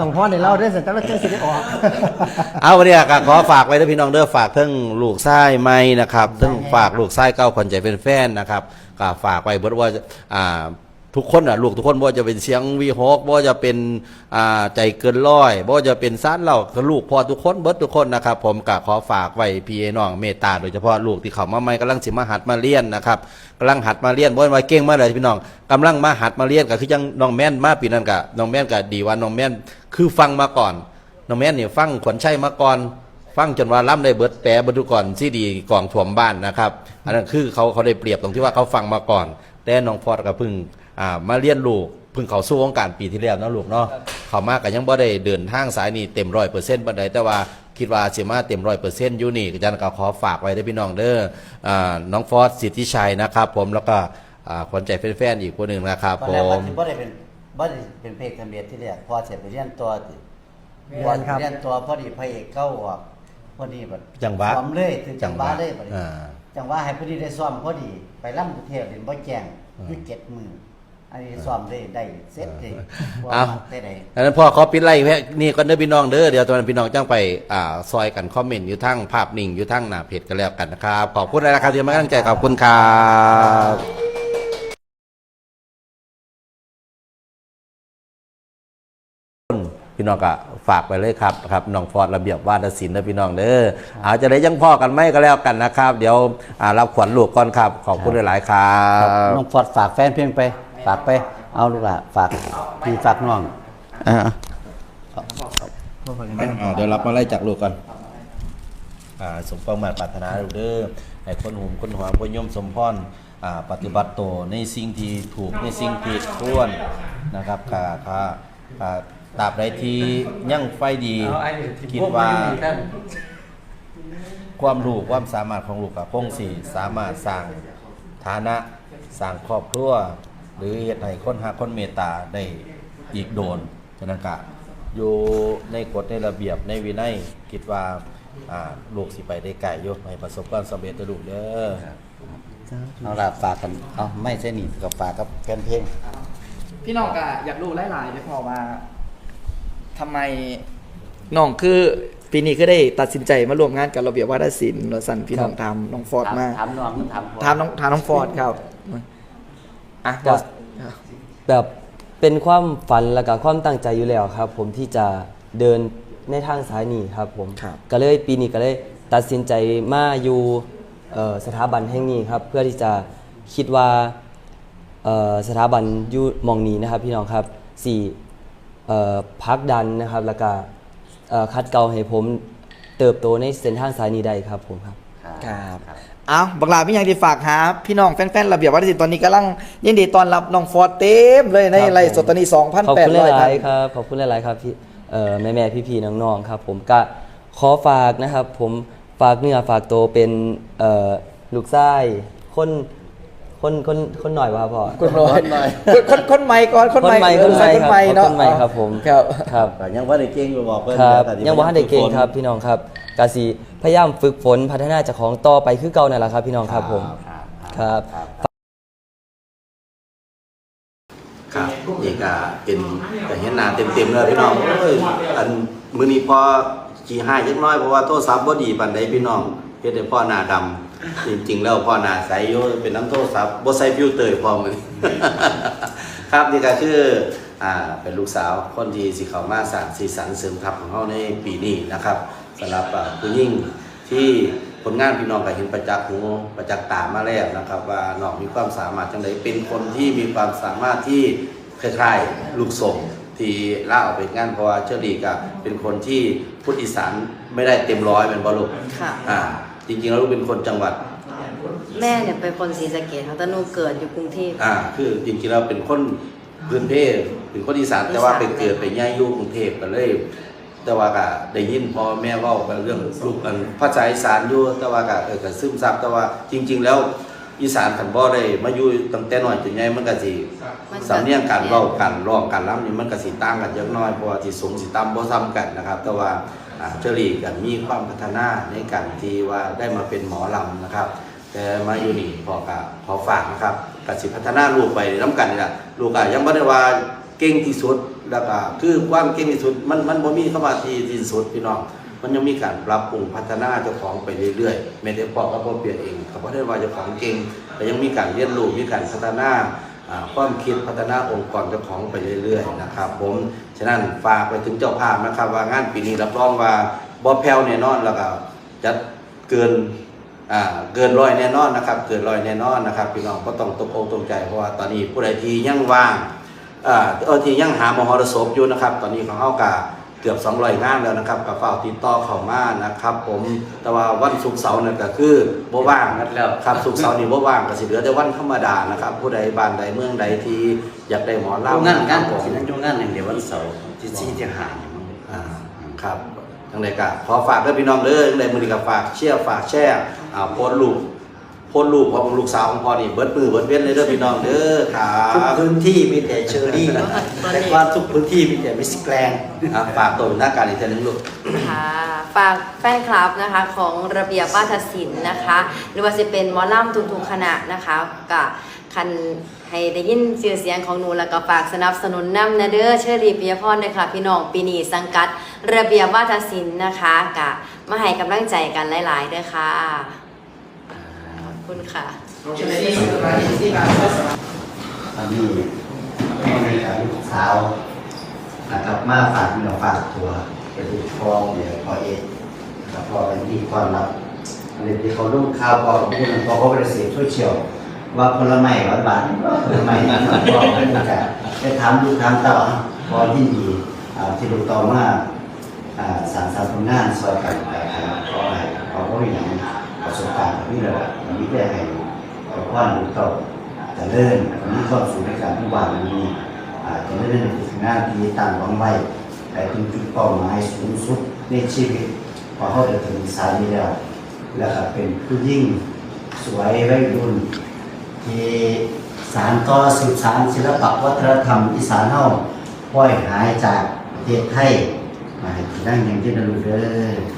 ต้องพ่อในเล่าด้วยสันตั้งแต่เจ้าสิได้ออกเอาวันนี้ก็ขอฝากไว้ที่พี่น้องเด้อฝากทั้งลูกไส้ไม่นะครับทั้งฝากลูกไส้เก้าคนใจเป็นแฟนนะครับก็ฝากไว้เบิดว่าอ่า ทุกคนอะลูกทุกคนบ่จะเป็นเสียงวีฮอกบ่จะเป็นอ่าใจเกินร้อยบ่จะเป็นซ่านเหล่าก็ลูกพ่อทุกคนเบิดทุกคนนะครับ ผมก็ขอฝากไว้พี่น้องเมตตาโดยเฉพาะลูกที่เขามาใหม่กำลังสิมาหัดมาเรียนนะครับกำลังหัดมาเรียนบ่ว่าเก่งมาเลยพี่น้องกำลังมาหัดมาเรียนก็คือจังน้องแม่นมาปีนั้นก็น้องแม่นก็ดีว่าน้องแม่นคือฟังมาก่อนน้องแม่นนี่ฟังขวัญชัยมาก่อนฟังจนว่าล่ำได้เบิดแปรบรรทุกก่อนที่ดีกล่องถ่วมบ้านนะครับ อันนั้นคือเขาเขาได้เปรียบตรงที่ว่าเขาฟังมาก่อน แต่น้องฟอดก็เพิ่ง อ่ามาเรียนลูกเพิ่งเขาสู้วงการปีที่แล้วเนาะลูกเนาะเขามาก็ยังบ่ได้เดินทางสายนี้เต็มร้อยเปอร์เซ็นต์บันไดแต่ว่าคิดว่าสิมาเต็มร้อยเปอร์เซ็นต์อยู่นี่อาจารย์ก็ขอฝากไว้ได้อพี่น้องเด้ออ่าน้องฟอสสิทธิชัยนะครับผมแล้วก็อ่าขวัญใจแฟนๆอีกคนหนึ่งนะครับตอนผแรกว่ามสิบ่ได้เป็นบ่ได้เป็นเพลงทะเบียนที่แรกพอเสร็จไปเรียนตัวติเรียนพอครับ เรียนตัวพอดีพระเอกเข้าออกพอดีแบบจังหวะซ้อมเลยถึงจังหวะจังหวะเลยบัดนี้อ่าจังหวะให้พอดีได้ซ้อมพอดีไปล่ำกรุงเทพเรียนบ่แจ้งอยู่เจ็ดมืออั นนี้ซ้อมได้ได้เสร็จเลยเอาได้ได้ดังนั้นพ่อขอปิดไล่แค่นี่ก็เด้อพี่น้องเด้อเดี๋ยวตอนนนพี่น้องจ้างไปอ่าซอยกันคอมเมนต์อยู่ทั้งภาพนิ่งอยู่ทั้งหน้าเพจกันแล้วกันนะครับขอบคุณนะครับที่มาให้กำลังใจขอบคุณครับพี่น้องก็ฝากไปเลยครับครับน้องฟอร์ดระเบียบวาทศิลป์นะพี่น้องเด้ออาจจะได้ยังพ่อกันไหมก็แล้วกันนะครับ เดี๋ยวอ่ารับขวัญลูกก่อนครับขอบคุณหลายๆครับน้องฟอดฝากแฟนเพลงไป ฝากไป เอาลูกหละฝากพี่ฝากน้องอ่าเดี๋ยวรับมาไล่จากลูกก่อนอ่าสมความหมายปรารถนาลูกเด้อให้คนหุมคนหวงคนย่อมสมพรอ่าปฏิบัติโตวในสิ่งที่ถูกในสิ่งที่ควรนะครับค่ะค่ะอ่าตราบใดที่ยั่งไฟดีคิดว่าความรู้ความสามารถของลูกกับคงสี่สามารถสร้างฐานะสร้างครอบครัว หรือเหตุให้คนหาคนเมตตาได้อีกโดนฉะนั้นกะอยู่ในกฎในระเบียบในวินัยคิดว่าอ่าลูกสิไปได้ไกลอยให้ประสบความสำเร็จเด้อลูกเด้อเอาละฝากกันเอาไม่ใช่หนีกับฝากกับแฟนเพลงพี่น้องก็อยากรู้หลายๆเลยพอว่าทำไมน้องคือปีนี้ก็ได้ตัดสินใจมาร่วมงานกับระเบียบวัฒนศิลป์หรือสันพี่น้องถามน้องฟอร์ดมาถามน้องถามพ่อถามน้องถามน้องฟอร์ดครับ อะครับบอสแบบเป็นความฝันและก็ความตั้งใจอยู่แล้วครับ ผมที่จะเดินในทางสายนี้ครับผมครับ ก็เลยปีนี้ก็เลยตัดสินใจมาอยู่เอ่อสถาบันแห่งนี้ครับ เพื่อที่จะคิดว่าเอ่อสถาบันอยู่หมองนี้นะครับ พี่น้องครับสี่เอ่อพักดันนะครับ แล้วก็เอ่อคัดเกลาให้ผมเติบโตในเส้นทางสายนี้ได้ครับผมครับ ครับ เอาบักลาพี่ยังที่ฝากหาพี่น้องแฟนๆระเบียบวัฒนศิลป์ตอนนี้กำลังยินดีต้อนรับน้องฟอร์ดเต็มเลยในครับไลฟ์สดตอนนี้ขอบคุณห2,800ลายท่านๆครับขอบคุณหลายๆครับพี่เอ่อแม่แม่พี่พี่ๆน้องๆครับ ผมก็ขอฝากนะครับ ผมฝากเนื้อฝากตัวเป็นเอ่อลูกไส้คนคนคนคนหน่อยวะพ่อคนน้อย คนคนใหม่ก่อนคนใหม่คนใหม่เออคนคนใหใหม่ม่ครับเนาะคนใหม่ครับผมครับ ครับ แต่ยังว่าได้เก่งอยู่บอกเพิ่นครับแต่ที่ยังบ่ทันได้เก่งครับพี่น้องครับ กาสีพยายามฝึกฝนพัฒนาเจากของต่อไปคือเก่านั่นแหละครับ พี่น้องครับผมครับครับนี่ก็เป็นแต่เห็นหน้าเต็มๆเลยพี่น้องเอ้ยอันมื้อนี้พอขี้หายจักหน้อยเพราะว่าโทรศัพท์บ่ดีปานใดพี่น้องเฮ็ดให้พ่อหน้าดำจริงๆ แล้วพ่อหน้าใสอยู่เป็นน้ำโทรศัพท์บ่ใส่ฟิลเตอร์พร้อมมื้อนี้ ครับนี่ก็คืออ่าเป็นลูกสาวคนที่สิเข้ามาสร้างสีสันเสริมทัพของเฮาในปีนี้นะครับ สำหรับอ่าผู้หญิงที่ผลงานพี่น้องก็เห็นประจักษ์หูประจักษ์ตามาแล้วนะครับ ว่าน้องมีความสามารถจังไดเป็นคนที่มีความสามารถที่คล้ายๆลูกส่งที่ล่าออกไปงานเพราะว่าเชอรี่ก็เป็นคนที่พูดอีสานไม่ได้เต็มร้อยเป็นบอลูกค่ะ อ่า จริงๆแล้วลูกเป็นคนจังหวัด แม่เนี่ยเป็นคนศรีสะเกดค่ะแต่หนูเกิดอยู่กรุงเทพ อ่า คือจริงๆแล้วเป็นคนพื้นเพเป็นคนอีสานแต่ว่าไปเกิดไปย่ายอยู่กรุงเทพกันเลย แต่ว่าก็ได้ยินพ่อแม่เว้ากันเรื่องลูกกันภาษาอีสานอยู่แต่ว่าก็เออก็ซึมซับแต่ว่าจริง ๆ แล้วอีสานคันบ่ได้มาอยู่ตั้งแต่น้อยจนใหญ่มันก็สิสำเนียงการเว้ากันร้องกันรำนี่มันก็สิต่างกันจักหน้อยเพราะว่าที่สูงสิต่ำบ่ซ้ำกันนะครับ แต่ว่าอ่าเจอรี่ก็มีความพัฒนาในการที่ว่าได้มาเป็นหมอลำนะครับ แต่มาอยู่นี่พอกะขอฝากนะครับกสิพัฒนาลูกไปน้ำกันนี่แหละลูกอะยังไม่ได้ว่าเก่งที่สุด แล้วก็คือความเก่งที่สุดมันมันบ่มีคำว่าที่ที่สุดพี่น้องมันยังมีการปรับปรุงพัฒนาเจ้าของไปเรื่อยๆไม่ได้พอกับพ่อเปลี่ยนเองก็บ่ได้ว่าเจ้าของเก่งแต่ยังมีการเรียนรู้มีการพัฒนาความคิดพัฒนาองค์กรเจ้าของไปเรื่อยๆนะครับ ผมฉะนั้นฝากไปถึงเจ้าภาพนะครับ ว่างานปีนี้รับรองว่าบ่แผ่วแน่นอนแล้วก็จะเกินอ่าเกินร้อยแน่นอนนะครับ เกินร้อยแน่นอนนะครับพี่น้องก็ต้องตกอกตกใจเพราะว่าตอนนี้ผู้ใดที่ยังว่าง อ่าเออที่ยังหามหรสพอยู่นะครับ ตอนนี้ของเฮากาเกือบ200งานแล้วนะครับกับฝ้ากติดต่อเข้ามานะครับ ผมแต่ว่าวันศุกร์เสาร์นั่นก็คือบ่ว่างแล้วครับศุกร์เสาร์นี่บ่ว่างก็สิเหลือแต่วันธรรมดานะครับ ผู้ใดบ้านใดเมืองใดที่อยากได้หมอโรงลำงานงานผมสินั้นโรงงานหนึ่งเดี๋ยววันเสาร์ที่สี่ที่ห้าเนี่ยมันอ่าครับทั้งใดก็ขอฝากด้วยพี่น้องเด้อทั้งใดมือนี้ก็ฝากเชียร์ฝากแชร์อ่าโพสต์รูปโพสต์รูปของลูกสาวของพ่อนี่เบิดมือเบิดเว้นเลยเด้อพี่น้องเด้อครัทุกบพื้นที่มีแต่เชอรี่แต่ว่าทุกพื้นที่มีแต่มิสแกรนด์อ่าฝากตัวเป็นหน้าการอีกทีหนึงลูกค่ะฝากแฟนคลับนะคะของระเบียบวาทศิลป์นะคะ หรือว่าจะเป็นหมอลำทุกๆคณะนะคะกับคันให้ได้ยินเสียงเสียงของหนูแล้วก็ฝากสนับสนุนนำนะเด้อเชอรี่ปิยพรด้วยค่ะพี่น้องปีนี้สังกัด ระเบียบวาทศิลป์นะคะกะมาให้กำลังใจกันหลายๆด้วย ค่ะขอบคุณค่ะตอนนี้มีการลูกสาวนะครับมาฝากมีเราฝากตัวไปดูฟองเดี๋ยวพอเองนะครับพอเป็นที่ก่อนรับอันนี้ที่เขาลูกข่าวพอพูดพอเขาไปเสียช่วยเชียว ว่าผลไม้หวานหวานผลไม้นั่นพอเป็นกันได้ถามลูกถามต่าพอที่ดีอ่าที่ลูกต่อมาอ่าสารสารผลงานซอยกันไปครับขอให้ขอผู้อย่าง ประสบการณ์นี่แหละมีแต่ให้ขอความรู้ต่อจะเลื่อนมีความสูงในการที่วางนี้อาจจะเลื่อนในกิจงานที่ตั้งวางไว้แต่ถึงจุดเป้าหมายสูงสุดในชีวิตพอเขาจะถึงสายนี้แล้วแล้วก็เป็นผู้ยิ่งสวยวัยรุ่นที่สารต่อสืบสารศิลปวัฒนธรรมอีสานเฮาป่อยหายจากประเทศไทยมาให้ที่นั่งอย่างที่นรูเด้อ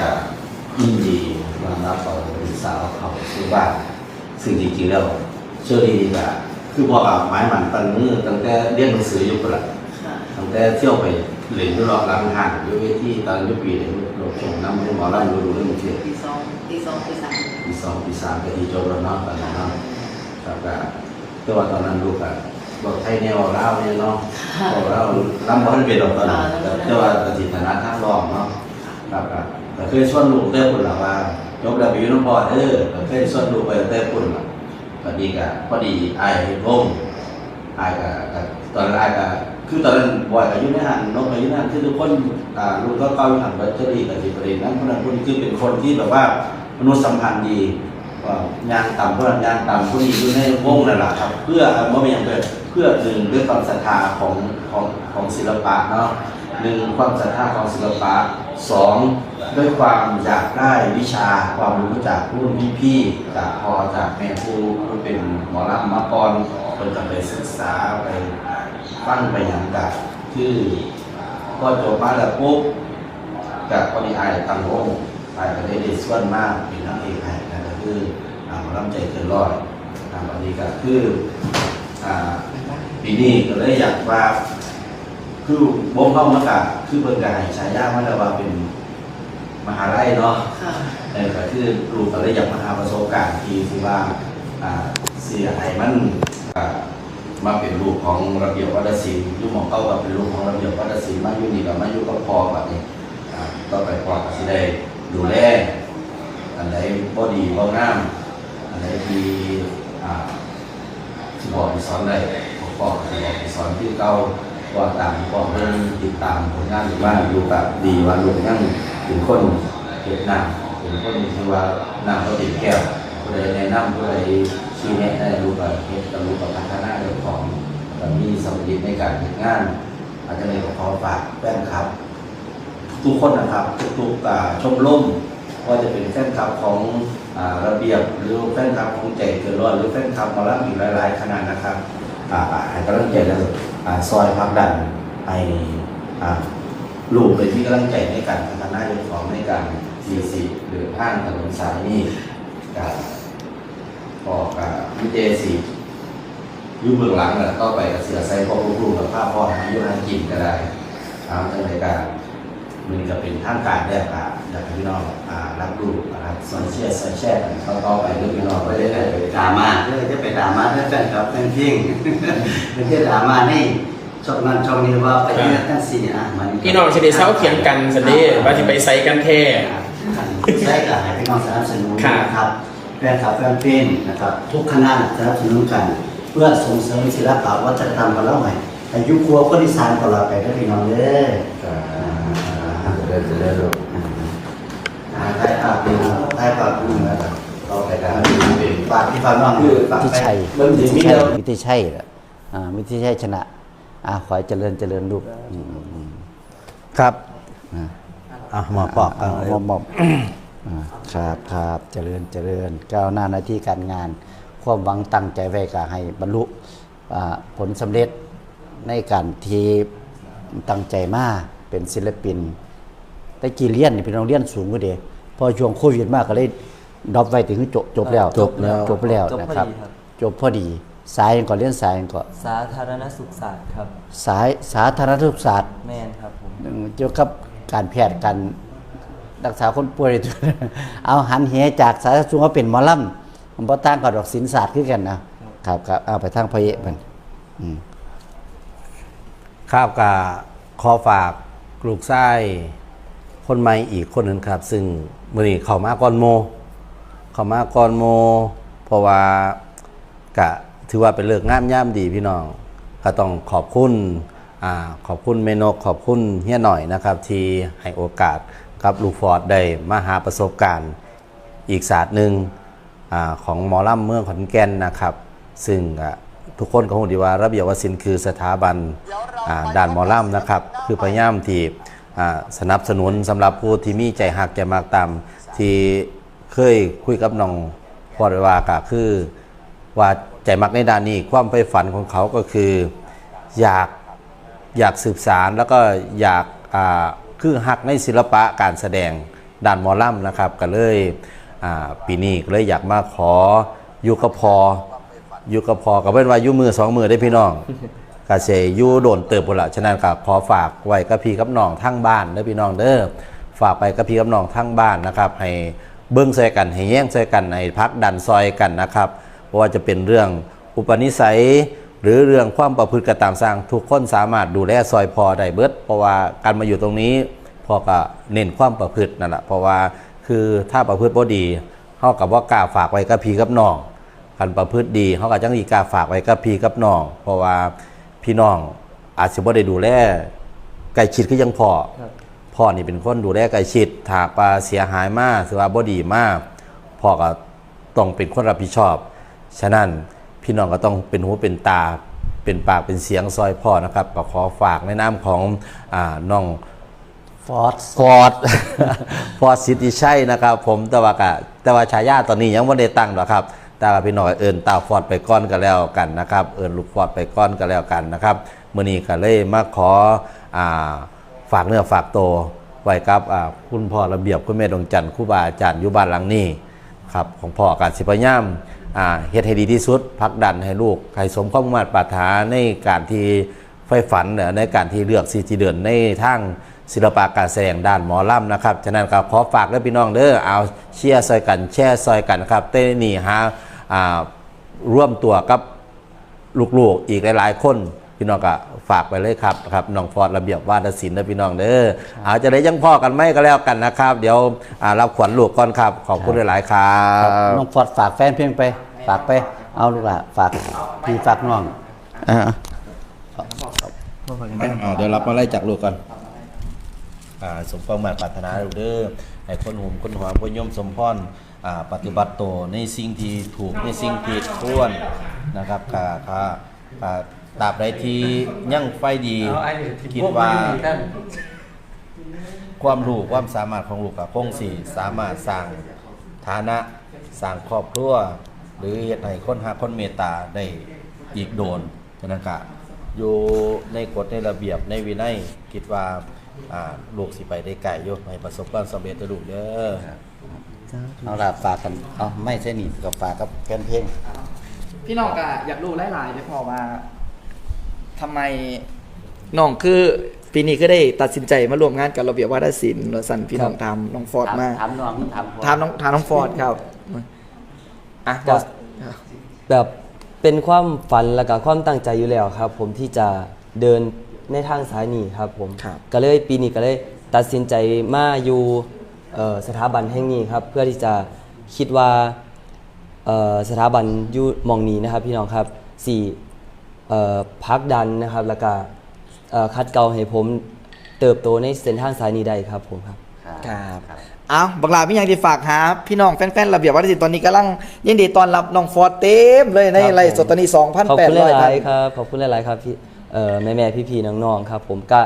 ครับก็ยินดีต้อนรับเอาลูกสาวเขาคือว่าสิ่งจริงๆแล้วเชื่อดีๆก็คือบอกกับหมายหมันตั้งมือตั้งแต่เรียนหนังสืออยู่ประตั้งแต่เที่ยวไปเรียนอยู่รอบร้านอาหารอยู่เวทีตอนอยุปีเรียนเราส่งน้ำให้หมอลำดูดูเรื่องเที่ยวปีสองปีสองปีสามปีสองปีสามก็ที่จบแล้วเนาะตอนนั้นเนาะครับก็แต่ว่าตอนนั้นลูกอะบอกไทยแนวเล่าวเนี่ยเนาะบอกเล่าวลำบ้านเป็นดอกตอนนั้นแต่ว่ากติถนัดทางรองเนาะครับ ก็เคยชวนลูกเต้ปุ่นหละว่ายกระเบียบน้อพอเออก็เคยชวนลูกไปเต้ปุ่นละพอดีก็พอดีไอ้ายเฮ็ดวงไอ้ายก็ตอนไอ้ายก็คือตอนนั้นบอยกับยุทธหันนกกับยุทธหันคือทุกคนลูกก็เก้ายุทธหันบัตเตอรี่กับจีประเด็นนั้นคนนั้นคนนี้คือเป็นคนที่แบบว่ามนุษยสัมพันธ์ดีว่ายางต่ำเพื่อนยางต่ำผู้นี้อยู่ในวงนั่นแหละครับ เพื่อว่าไม่อย่างเพื่อเพื่อหนึ่งด้วยความศรัทธาของของของศิลปะเนาะหนึ่งความศรัทธาของศิลปะสอง ด้วยความอยากได้วิชาความรู้จากรุ่นพี่ๆจากพอจากแม่ครูผู้เป็นหมอลำมาก่อนคนจะไปศึกษาไปฟังไปอย่างกับคือพอจบมาแล้วปุ๊บกับพอดีไอตังโงไอ้ก็ได้ได้ส่วนมากเป็นนักเอกไอ้นั่นก็คือหมอลำใจเกินร้อยอ่าวันนี้ก็คือปีนี้ก็เลยอยากว่าคือบ่มเข้ามากะคือเพิ่นก็ให้ฉายามาแล้วว่าเป็น มหาลัยเนาะค่ะเออก็คือลูกก็เลยอยากมาหาประสบการณ์ที่ที่ว่าอ่าเสียหายมันอ่ามาเป็นลูกของระเบียบวัฒนศิลป์อยุ่หมองเก้าก็เป็นลูกของระเบียบวัฒนศิลป์มาอยู่นี่ก็มาอยู่กับพ่อแบบนี้อ่าต่อไปพ่อก็สิได้ดูแลอันไหนบ่ดีบ่งามอันไหนที่อ่าสิบอกให้สอนได้พ่อก็สิบอกให้สอนที่เก่าว่าตามพ่อเพิ่นติดตามผลงานหรือว่าอยู่กับดีว่าลูกยัง เป็นคนเก็บน้ำเป็นคนที่ว่าน้ำก็ติดแก้วผู้ใดแนะนำผู้ใดชี้แนะได้รู้กับเฮ็ดกับรู้กับพัฒนาเรื่องของมีสมดุลในการทำงาน อาจจะเลยขอฝากแฟนคลับ ทุกคนนะครับทุกๆอ่าชมรมว่าจะเป็นแฟนคลับของอ่าระเบียบหรือแฟนคลับของใจเกินร้อยหรือแฟนคลับมาลัอีกหลายๆขนาดนะครับอ่าให้กำลังใจกันอ่าซอยพักดันให้อ่า ลูกเลยที่กำลังใจในการพัฒนาเรื่องของในการซีซีหรือห้างถนนสายนี้กับออกกับวิเจสีอยู่เบื้องหลังน่ะต่อไปก็เสือใส่พ่อลูกๆกับผ้าพพ่อหาอยู่หากินก็ได้ตามรายการมันก็เป็นท่างการแรกอะอยากให้พี่น้องรับรู้นะครับส่วนเชียร์ส่วนแชร์กันต่อไปเรื่องพี่น้องไม่ไม่ได้ได้ไปดราม่าเพื่อจะไปดราม่าเพื่อแฟนครับเพื่อนพิงเพื่อดราม่านี่ ช่องนั้นช่องนี้ว่าไปที่นั่นทั้งสี่อะมันพี่น้องจะได้เศร้าเถียงกันสันนี้ว่าที่ไปใส่กันแท้ ใช่กับให้พี่น้องสนับสนุนครับ นะครับแฟนคลับแฟนเพลงนะครับทุกคณะสนับสนุนกัน เพื่อส่งเสริมศิลปะวัฒนธรรมของเราใหม่อายุครัวคนอีสานของเราไปได้พี่น้องเด้อจะได้จะได้รู้อ่าได้ภาพเป็นได้ภาพเป็นนะครับเราไปกันเป็นฝากที่ฟังน้องฝากวิไปทิชัยมันถึวิงมีทิชัยแล้ววิทิชัยแหละอ่าวิทิชัยชนะ อ่าขอให้เจริญเจริญลูกอืมอืมครับอ่าอะหมอปอกอ่าอะมอบมอบอ่าครับครับเจริญเจริญก้าวหน้าหน้าที่การงาน ความหวังตั้งใจไว้ก็ให้บรรลุอ่าผลสำเร็จในการที่ตั้งใจมาเป็นศิลปิน แต่กี่เรียนนี่เป็นโรงเรียนสูงกว่าเดียพอช่วงโควิดมากก็เลยดรอปไว้ถึงจบจบแล้ว จบแล้วจบแล้วจบนะพอครับดีครับ จบพอดี สายยังก่อนเรียนสายยังก่อนสาธารณสุขศาสตร์ครับ สายสาธารณสุขศาสตร์แม่นครับผมเกี่ยวกับการแพทย์การรักษาคนป่วยเอาหันเหจากสาธารณสุขมาเป็นหมอลำมันบ่ต่างกับดอกศิลศาสตร์คือกันนะครับครับเอาไปทางพระเอกมันอืมข้าวกาขอฝากลูกไส้คนใหม่อีกคนหนึ่งครับ ซึ่งมือนี้เข้ามาก่อนโม เข้ามาก่อนโม เพราะว่ากะ ถือว่าเป็นเลิกงามย่ามดีพี่น้องก็ต้องขอบคุณอ่าขอบคุณเมนกขอบคุณเฮียหน่อยนะครับ ที่ให้โอกาสกับลูกฟอร์ดได้มาหาประสบการณ์อีกศาสตร์หนึ่งอาของมอลำเมืองขอนแก่นนะครับ ซึ่งทุกคนก็คงดีว่าระเบียบวศิลป์คือสถาบันอ่าด่านมอลำนะครับ คือพยายามที่อ่าสนับสนุนสำหรับผู้ที่มีใจหักใจมากตามที่เคยคุยกับน้องพอดว่าก็คือ ว่าใจมักในด้านนี้ความใฝ่ฝันของเขาก็คืออยากอยากสืบสารแล้วก็อยากคือหักในศิลปะการแสดงด้านมอลำนะครับก็เลยปีนี้ก็เลยอยากมาขออยู่กับพออยู่กับพอกับเป็นว่ายู่มือสองมือได้พี่น้องกาเซยู่โดนเติบพุ่นละฉะนั้นก็ขอฝากไว้กับพี่กับน้องทั้งบ้านเด้อพี่น้องเด้อฝากไปกับพี่กับน้องทั้งบ้านนะครับ ให้เบิ้งซอยกันให้แย่งซอยกันให้พักดันซอยกันนะครับ เพราะว่าจะเป็นเรื่องอุปนิสัย หรือเรื่องความประพฤติกระตามสร้าง ทุกคนสามารถดูแลซอยพอได้เบิด เพราะว่าการมาอยู่ตรงนี้พอก็เน้นความประพฤตินั่นแหละเพราะว่าคือถ้าประพฤติบ่ดีเฮากับว่ากล้าฝากไว้กับพี่กับน้องคันประพฤติดีเฮาก็จังสิกล้าฝากไว้กับพี่กับน้องเพราะว่าพี่น้องอาจสิบ่ได้ดูแลใกล้ชิดคือยังพอพ่อนี่เป็นคนดูแลใกล้ชิดถ้าหากว่าเสียหายมากหรือว่าบ่ดีมากพ่อก็ต้องเป็นคนรับผิดชอบ ฉะนั้นพี่น้องก็ต้องเป็นหูเป็นตาเป็นปากเป็นเสียงซอยพ่อนะครับก็ขอฝากในนามของอ่าน้องฟอร์ดฟอร์ดฟอร์ดสิทธิชัยนะครับ ผมแต่ว่ากะแต่ว่าฉายาตอนนี้ยังไม่ได้ตั้งหรอกครับแต่ว่าพี่น้องเอิญตาฟอร์ดไปก้อนกันแล้วกันนะครับ เอิญลูกฟอร์ดไปก้อนกันแล้วกันนะครับมื่อนี้ก็เลยมาขออ่าฝากเนื้อฝากตัวไว้กับอ่าคุณพ่อระเบียบคุณแม่ดวงจันทร์ครูบาอาจารย์อยู่บ้านหลังนี้ครับของพ่อการสิพยายามอ่า เฮ็ดให้ดีที่สุดพักดันให้ลูกให้สมความมุ่งมั่นปรารถนาในการที่ไฟฝันนในการที่เลือกสีจีเดินในทางศิลปะการแสดงด้านหมอลำนะครับ ฉะนั้นก็ขอฝากเด้อพี่น้องเด้อเอาเชียร์ซอยกันแช่ซอยกันครับเต้นี่ฮะร่วมตัวกับลูกๆอีกหลายๆคน พี่น้องก็ฝากไปเลยครับครับน้องฟอร์ดระเบียบวาทศิลป์นะพี่น้องเด้อเอาจะได้ยังพ่อกันไหมก็แล้วกันนะครับ เดี๋ยวอ่ารับขวัญลูกก่อนครับขอบคุณหลายๆครับน้องฟอร์ดฝากแฟนเพลงไป ฝากไปเอาลูกละฝากพี่ฝากน้องอ่าเดี๋ยวรับมาไล่จากลูกก่อนอ่าสมความหมายปรารถนาลูกเด้อให้คนหุ่มคนหอมคนย่อมสมพรอ่าปฏิบัติตัวในสิ่งที่ถูกในสิ่งที่ควรนะครับค่ะค่ะอ่า ตราบใดที่ยั่งไฟดีคิดว่า ความรู้ความสามารถของลูกกับคงสี่สามารถสร้างฐานะสร้างครอบครัวหรือเหตุให้คนหาคนเมตตาได้อีกโดนฉะนั้นก็อยู่ในกฎในระเบียบในวินัยคิดว่าอ่าลูกสิไปได้ไกลอยู่ให้ประสบความสำเร็จเด้อลูกเด้อเอาละฝากกันเอาไม่ใช่หนีกับฝากกับแฟนเพลงเพพี่น้องก็อยากรู้หลายๆได้พอว่า ทำไมน้องคือปีนี้ก็ได้ตัดสินใจมาร่วมงานกับระเบียบวัฒนศิลป์แล้วสั่นพี่น้องถามน้องฟอร์ดมาถามน้องถามถามน้องถามน้องฟอร์ดครับอะก็บอสแบบเป็นความฝันและก็ความตั้งใจอยู่แล้วครับ ผมที่จะเดินในทางสายนี้ครับผมครับ ก็เลยปีนี้ก็เลยตัดสินใจมาอยู่เอ่อสถาบันแห่งนี้ครับ เพื่อที่จะคิดว่าเอ่อสถาบันอยู่หมองนี้นะครับ พี่น้องครับสี่เอ่อ พักดันนะครับ แล้วก็เอ่อคัดเกลาให้ผมเติบโตในเส้นทางสายนี้ได้ครับผมครับ ครับเอาบักลาพี่ยังที่ฝากหาพี่น้องแฟนๆระเบียบวัฒนศิลป์ตอนนี้กำลังยินดีต้อนรับน้องฟอร์ดเต็มเลยในครับไลฟ์สดตอนนี้ขอบคุณห2,800ลาท่ายน ๆครับ ขอบคุณหลายๆครับพี่เอ่อแม่แม่พี่พี่ๆน้องๆครับผมก็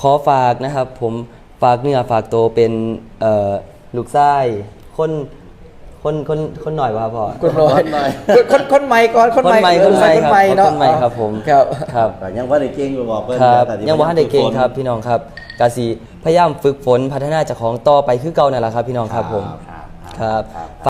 ขอฝากนะครับ ผมฝากเนื้อฝากตัวเป็นเอ่อลูกไส้คน คนคนคนหน่อยวะครับพ่อ คนน้อยคนคนคนใหม่ก่อนคนใหม่คนใหม่เออคนใหม่คนใหม่เนาะคนใหม่ครับผมครับครับก็ยังว่าได้เก่งอยู่บอกเพิ่นครับแต่ที่ยังบ่ทันได้เก่งฝึฝนครับพี่น้องครับกาสีพยายามฝึกฝนพัฒนาเจากของต่อไปคือเก่านั่นแหละครับ พี่น้องครับผมครับครับ